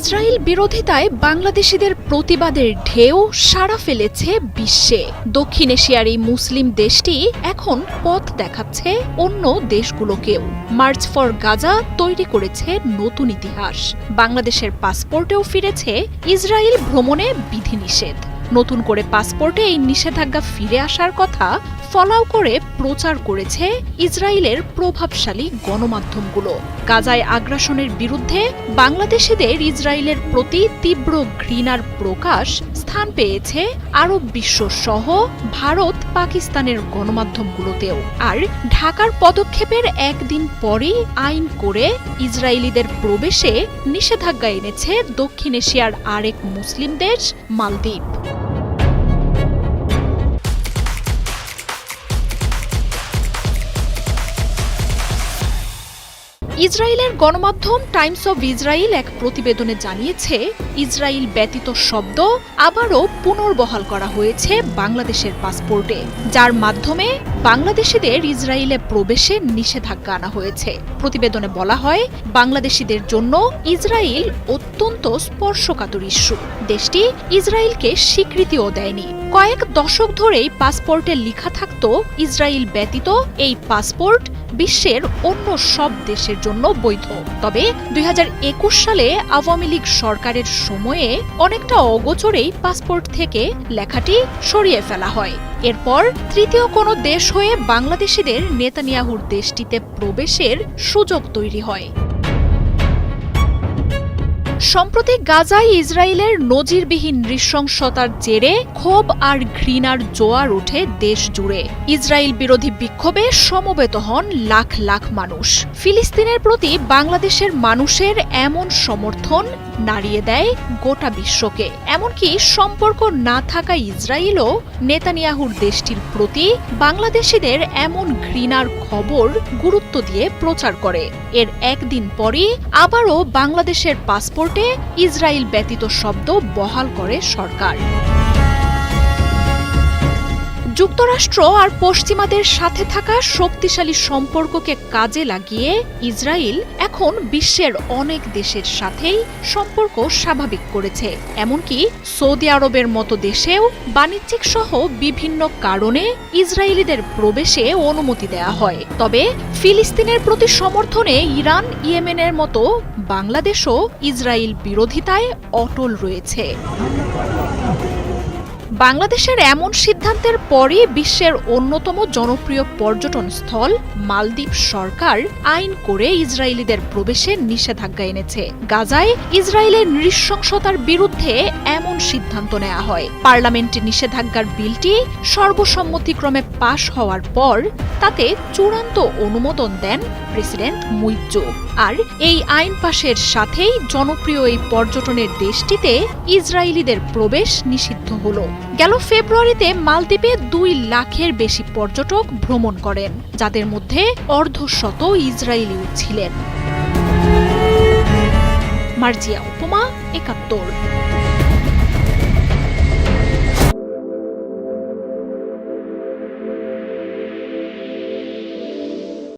Israel বিরোধিতায় বাংলাদেশিদের প্রতিবাদের ঢেউ সাড়া ফেলেছে বিশ্বে। দক্ষিণ এশিয়ার এই মুসলিম দেশটি এখন পথ দেখাচ্ছে অন্য দেশগুলোকেও। মার্চ ফর গাজা তৈরি করেছে নতুন ইতিহাস। বাংলাদেশের পাসপোর্টেও ফিরেছে ইসরায়েল ভ্রমণে বিধিনিষেধ। নতুন করে পাসপোর্টে এই নিষেধাজ্ঞা ফিরে আসার কথা ফলাও করে প্রচার করেছে ইসরায়েলের প্রভাবশালী গণমাধ্যমগুলো। গাজায় আগ্রাসনের বিরুদ্ধে বাংলাদেশিদের ইসরায়েলের প্রতি তীব্র ঘৃণার প্রকাশ স্থান পেয়েছে আরব বিশ্ব সহ ভারত পাকিস্তানের গণমাধ্যমগুলোতেও। আর ঢাকার পদক্ষেপের একদিন পরই আইন করে ইসরায়েলিদের প্রবেশে নিষেধাজ্ঞা এনেছে দক্ষিণ এশিয়ার আরেক মুসলিম দেশ মালদ্বীপ। ইসরায়েলের গণমাধ্যম টাইমস অব ইসরায়েল এক প্রতিবেদনে জানিয়েছে, ইসরায়েল ব্যতীত শব্দ আবারও পুনর্বহাল করা হয়েছে বাংলাদেশের পাসপোর্টে, যার মাধ্যমে বাংলাদেশিদের ইসরায়েলে প্রবেশে নিষেধাজ্ঞা আনা হয়েছে। প্রতিবেদনে বলা হয়, বাংলাদেশিদের জন্য ইসরায়েল অত্যন্ত স্পর্শকাতর ইস্যু। দেশটি ইসরায়েলকে স্বীকৃতিও দেয়নি। কয়েক দশক ধরেই পাসপোর্টে লেখা থাকত, ইসরায়েল ব্যতীত এই পাসপোর্ট বিশ্বের অন্য সব দেশের জন্য বৈধ। তবে দুই হাজার একুশ সালে আওয়ামী লীগ সরকারের সময়ে অনেকটা অগোচরেই পাসপোর্ট থেকে লেখাটি সরিয়ে ফেলা হয়। এরপর তৃতীয় কোনো দেশ হয়ে বাংলাদেশিদের নেতানিয়াহুর দেশটিতে প্রবেশের সুযোগ তৈরি হয়। সম্প্রতি গাজায় ইসরায়েলের নজিরবিহীন নৃশংসতার জেরে ক্ষোভ আর ঘৃণার জোয়ার উঠে দেশ জুড়ে। ইসরায়েল বিরোধী বিক্ষোভে সমবেত হন লাখ লাখ মানুষ। ফিলিস্তিনের প্রতি বাংলাদেশের মানুষের এমন সমর্থন নাড়িয়ে দেয় গোটা বিশ্বকে। এমনকি সম্পর্ক না থাকা ইসরায়েলও নেতানিয়াহুর দেশটির প্রতি বাংলাদেশিদের এমন ঘৃণার খবর গুরুত্ব দিয়ে প্রচার করে। এর একদিন পরই আবারও বাংলাদেশের পাসপোর্টে ইসরায়েল ব্যতীত শব্দ বহাল করে সরকার। যুক্তরাষ্ট্র আর পশ্চিমাদের সাথে থাকা শক্তিশালী সম্পর্ককে কাজে লাগিয়ে ইসরায়েল এখন বিশ্বের অনেক দেশের সাথেই সম্পর্ক স্বাভাবিক করেছে। এমনকি সৌদি আরবের মতো দেশেও বাণিজ্যিক সহ বিভিন্ন কারণে ইসরায়েলিদের প্রবেশে অনুমতি দেয়া হয়। তবে ফিলিস্তিনের প্রতি সমর্থনে ইরান, ইয়েমেনের মতো বাংলাদেশও ইসরায়েল বিরোধিতায় অটল রয়েছে। বাংলাদেশের এমন সিদ্ধান্তের পরই বিশ্বের অন্যতম জনপ্রিয় পর্যটন স্থল মালদ্বীপ সরকার আইন করে ইসরায়েলিদের প্রবেশে নিষেধাজ্ঞা এনেছে। গাজায় ইসরায়েলের নৃশংসতার বিরুদ্ধে এমন সিদ্ধান্ত নেওয়া হয়। পার্লামেন্টে নিষেধাজ্ঞার বিলটি সর্বসম্মতিক্রমে পাশ হওয়ার পর তাতে চূড়ান্ত অনুমোদন দেন প্রেসিডেন্ট মুইজ্জো। আর এই আইন পাশের সাথেই জনপ্রিয় এই পর্যটনের দেশটিতে ইসরায়েলিদের প্রবেশ নিষিদ্ধ হলো। গেল ফেব্রুয়ারিতে মালদ্বীপে দুই লাখের বেশি পর্যটক ভ্রমণ করেন, যাদের মধ্যে অর্ধশত ইসরায়েলিও ছিলেন। মার্জিয়া উপমা, একাত্তর।